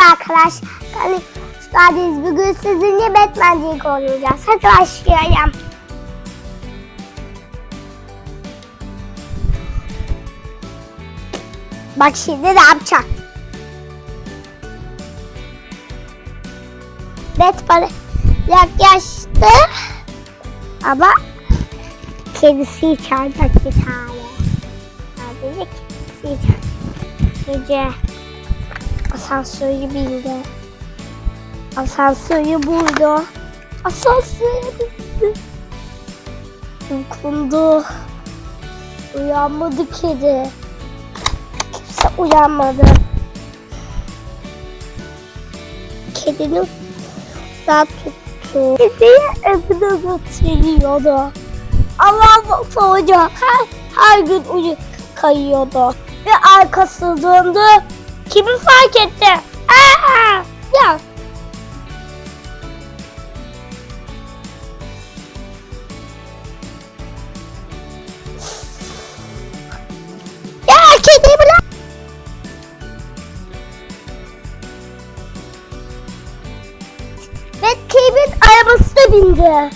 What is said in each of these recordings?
Merhaba arkadaşlar. Hani geldiniz. Bugün sizinle Batmancılık oynayacağız. Hadi başlayalım. Bak şimdi ne yapacak? Batman yaklaştı. Ama kedisi içeride bir tane. Sadece kedisi içeride. Gece asansörü bindi. Asansörü buldu. Asansörü bindi. Uykundu. Uyanmadı kedi. Kimse uyanmadı. Kedinin daha tuttu. Kediyi evine götürüyordu. Ama soğuca her, her gün uyu kayıyordu. Ve arkası döndü. Kimi fark etti? Aa! Ya. Ve Kevin arabasına bindi.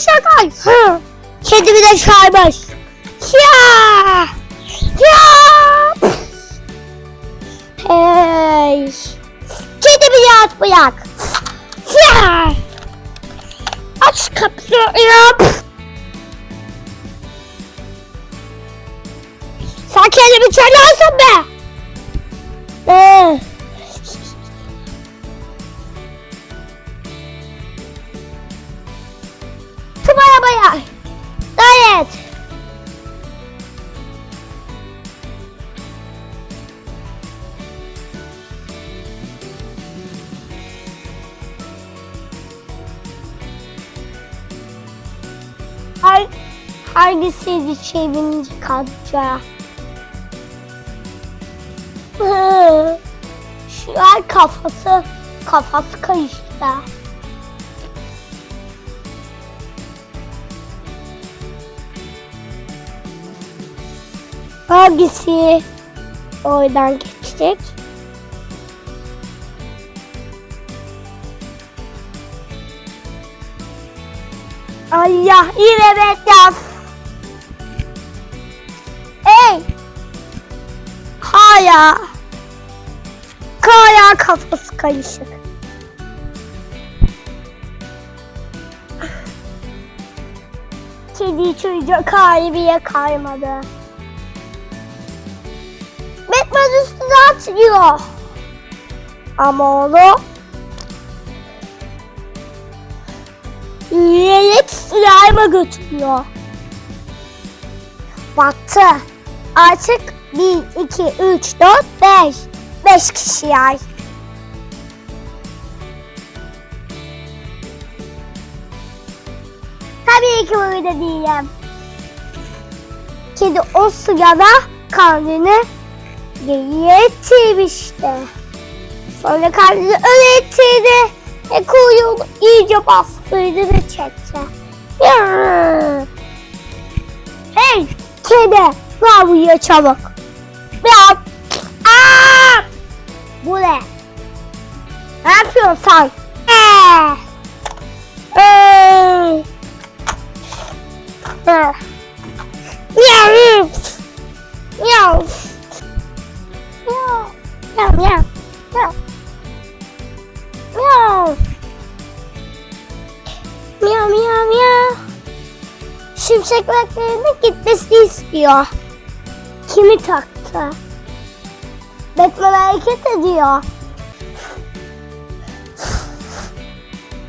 Kemikle şakay. Kedi bir de çarpmış. Ya! Ya! Hey! Kedi bir yat bırak. Ya! Aç kapıyı. Sen kendimi çalarsan be. Ee. Hangisiydi çevirinci kanca? Hı. Şu an kafası, kafası karıştı. Hangisi oradan geçecek? Allah yine bekler. Hala. Hala kafası karışık. Kedi çocuk kalbiye kaymadı. Batman üstüne atıyor. Ama onu yürüyerek slime'a götürüyor. Battı. Artık 1, 2, 3, 4, 5. 5 kişi yay. Tabii ki burada değilim. Kedi o sırada kendini geriye ittirmişti. Sonra kendini öyle ittirdi. Ve kuyruğunu iyice bastırdı ve çekti. Hey kedi gel buraya çabuk. Biraz. Aa! Bu ne? Ne yapıyorsun sen? Ee. Ee. Ee. Miau. Miau. Miau. Miau miau. Miau. Miau. Miau miau miau. Şimşek beklerinin gitmesini istiyor. Kimi taktı? Batman hareket ediyor.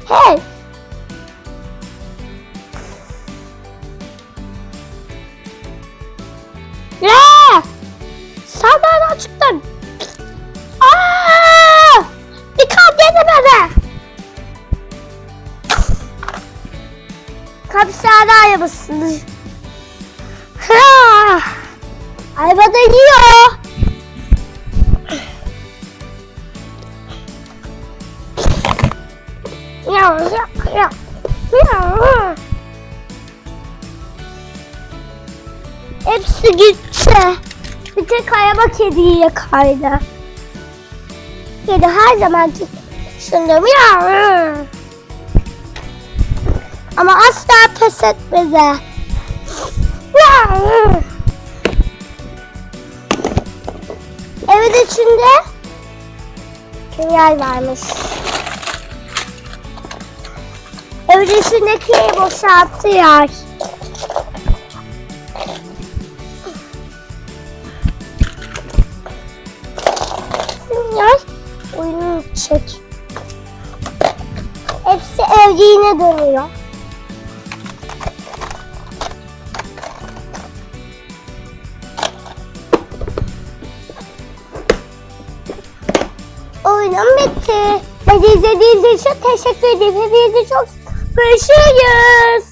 Hey! Ya! Sen nereden çıktın? Aa! Dikkat edin bana! Hapishane arabasını. Ayva da yiyor. Ya ya ya. Ya. Hepsi gitti. Bir tek ayaba kediye kaydı. Kedi her zaman şunları ya. Ama asla pes etmedi. Ya. Evin içinde yer varmış. Evin içindeki boşalttı yer. Yer oyunu çek. Hepsi evciğine dönüyor. Oyunum bitti. Beni izlediğiniz için teşekkür ederim. Hepinize çok görüşürüz.